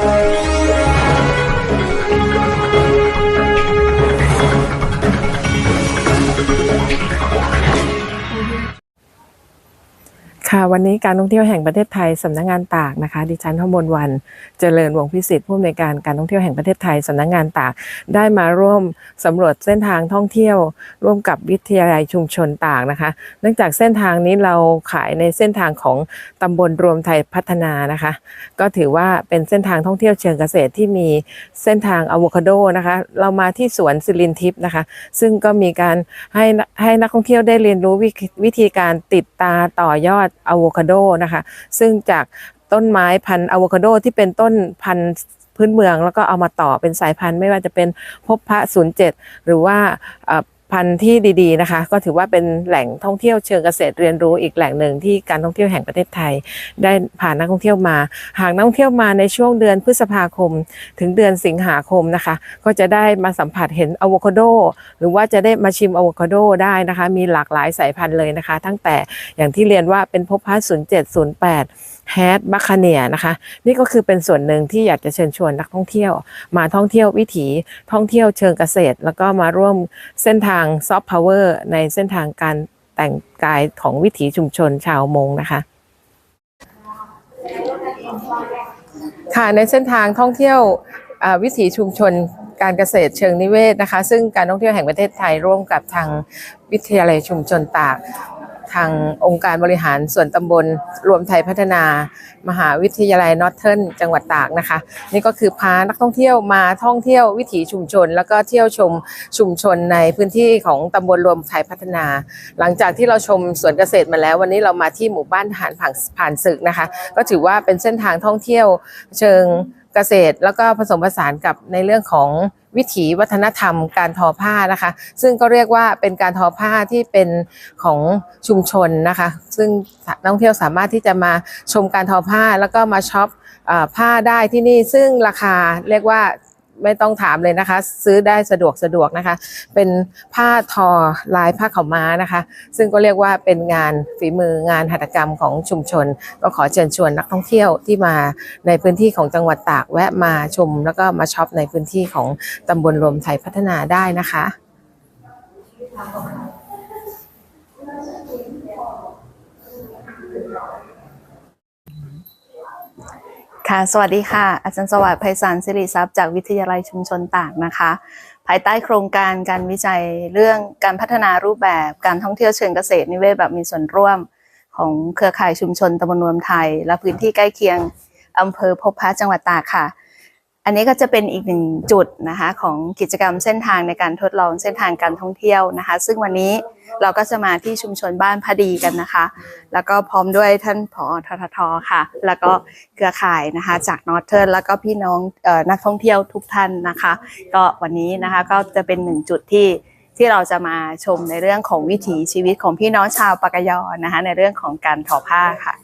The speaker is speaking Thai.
Thank you. ค่ะวันนี้การท่องเที่ยวแห่งประเทศไทยสำนักงานตากนะคะ ดิฉันทมนวันเจริญวงพิสิทธิ์ผู้อำนวยการการท่องเที่ยวแห่งประเทศไทยสำนักงานตาก ได้มาร่วมสำรวจเส้นทางท่องเที่ยว ร่วมกับวิทยาลัยชุมชนตากนะคะ เนื่องจากเส้นทางนี้เราขายในเส้นทางของตำบลรวมไทยพัฒนานะคะ ก็ถือว่าเป็นเส้นทางท่องเที่ยวเชิงเกษตรที่มีเส้นทางอะโวคาโดนะคะ เรามาที่สวนสิรินทิพย์นะคะ ซึ่งก็มีการให้ให้นักท่องเที่ยวได้เรียนรู้วิวิธีการติดตาต่อยอดอะโวคาโดนะคะ ซึ่งจากต้นไม้พันธุ์อะโวคาโดที่เป็นต้นพันธุ์พื้นเมือง แล้วก็เอามาต่อเป็นสายพันธุ์ไม่ว่าจะเป็นพบพระศูนย์เจ็ดหรือว่า พันธุ์ที่ดีๆนะคะ ก็ถือว่าเป็นแหล่งท่องเที่ยวเชิงเกษตรเรียนรู้อีกแหล่งหนึ่งที่การท่องเที่ยวแห่งประเทศไทย ได้พานนักท่องเที่ยวมา หากนักท่องเที่ยวมาในช่วงเดือนพฤษภาคม ถึงเดือนสิงหาคมนะคะ ก็จะได้มาสัมผัสเห็นอะโวคาโดหรือว่าจะได้มาชิมอะโวคาโดได้นะคะ มีหลากหลายสายพันธุ์เลยนะคะ ตั้งแต่อย่างที่เรียนว่าเป็นพบพัส07 08แปด แฮดบัคเนียนะคะ นี่ก็คือเป็นส่วนหนึ่งที่อยากจะเชิญชวนนักท่องเที่ยว มาท่องเที่ยววิถีท่องเที่ยวเชิงเกษตร แล้วก็มาร่วมเส้นทางซอฟต์พาวเวอร์ในเส้นทางการแต่งกายของวิถีชุมชนชาวมงนะคะค่ะในเส้นทางท่องเที่ยววิถีชุมชนการเกษตรเชิงนิเวศนะคะ ซึ่งการท่องเที่ยวแห่งประเทศไทยร่วมกับทางวิทยาลัยชุมชนตาก ทางองค์การบริหารส่วนตำบลรวมไทยพัฒนามหาวิทยาลัยนอร์เทิร์นจังหวัดตากนะคะ นี่ก็คือพานักท่องเที่ยวมาท่องเที่ยววิถีชุมชน แล้วก็เที่ยวชมชุมชนในพื้นที่ของตำบลรวมไทยพัฒนา หลังจากที่เราชมสวนเกษตรมาแล้ว วันนี้เรามาที่หมู่บ้านทหารผ่านผ่านศึกนะคะ ก็ถือว่าเป็นเส้นทางท่องเที่ยวเชิงเกษตร แล้วก็ผสมผสานกับในเรื่องของวิถีวัฒนธรรมการทอผ้านะคะ ซึ่งก็เรียกว่าเป็นการทอผ้าที่เป็นของชุมชนนะคะ ซึ่งนักท่องเที่ยวสามารถที่จะมาชมการทอผ้าแล้วก็มาช็อปอผ้าได้ที่นี่ซึ่งราคาเรียกว่า ไม่ต้องถามเลยนะคะ ซื้อได้สะดวกสะดวกนะคะ เป็นผ้าทอลายผ้าขาวม้านะคะ ซึ่งก็เรียกว่าเป็นงานฝีมืองานหัตถกรรมของชุมชน ก็ขอเชิญชวนนักท่องเที่ยวที่มาในพื้นที่ของจังหวัดตากแวะมาชม แล้วก็มาช็อปในพื้นที่ของตำบลรวมไทยพัฒนาได้นะคะ ค่ะสวัสดีค่ะ อาจารย์สวัสดิ์ไพศาลสิริทรัพย์จากวิทยาลัยชุมชนตากนะคะ ภายใต้โครงการการวิจัยเรื่องการพัฒนารูปแบบการท่องเที่ยวเชิงเกษตรนิเวศแบบมีส่วนร่วม ของเครือข่ายชุมชนตำบลนวมไทย และพื้นที่ใกล้เคียงอำเภอพบพระจังหวัดตากค่ะ อันนี้ก็จะเป็นอีกหนึ่งจุดนะคะของกิจกรรมเส้นทางในการทดลองเส้นทางการท่องเที่ยวนะคะ ซึ่งวันนี้เราก็จะมาที่ชุมชนบ้านพอดีกันนะคะ แล้วก็พร้อมด้วยท่านผอทททค่ะ แล้วก็เครือข่ายนะคะ จากนอร์เทิร์นแล้วก็พี่น้องออนักท่องเที่ยวทุกท่านนะคะ ก็วันนี้นะคะก็จะเป็นหนึ่งจุดที่ที่เราจะมาชมในเรื่องของวิถีชีวิตของพี่น้องชาวปากกยอนะคะ ในเรื่องของการทอผ้าค่ะ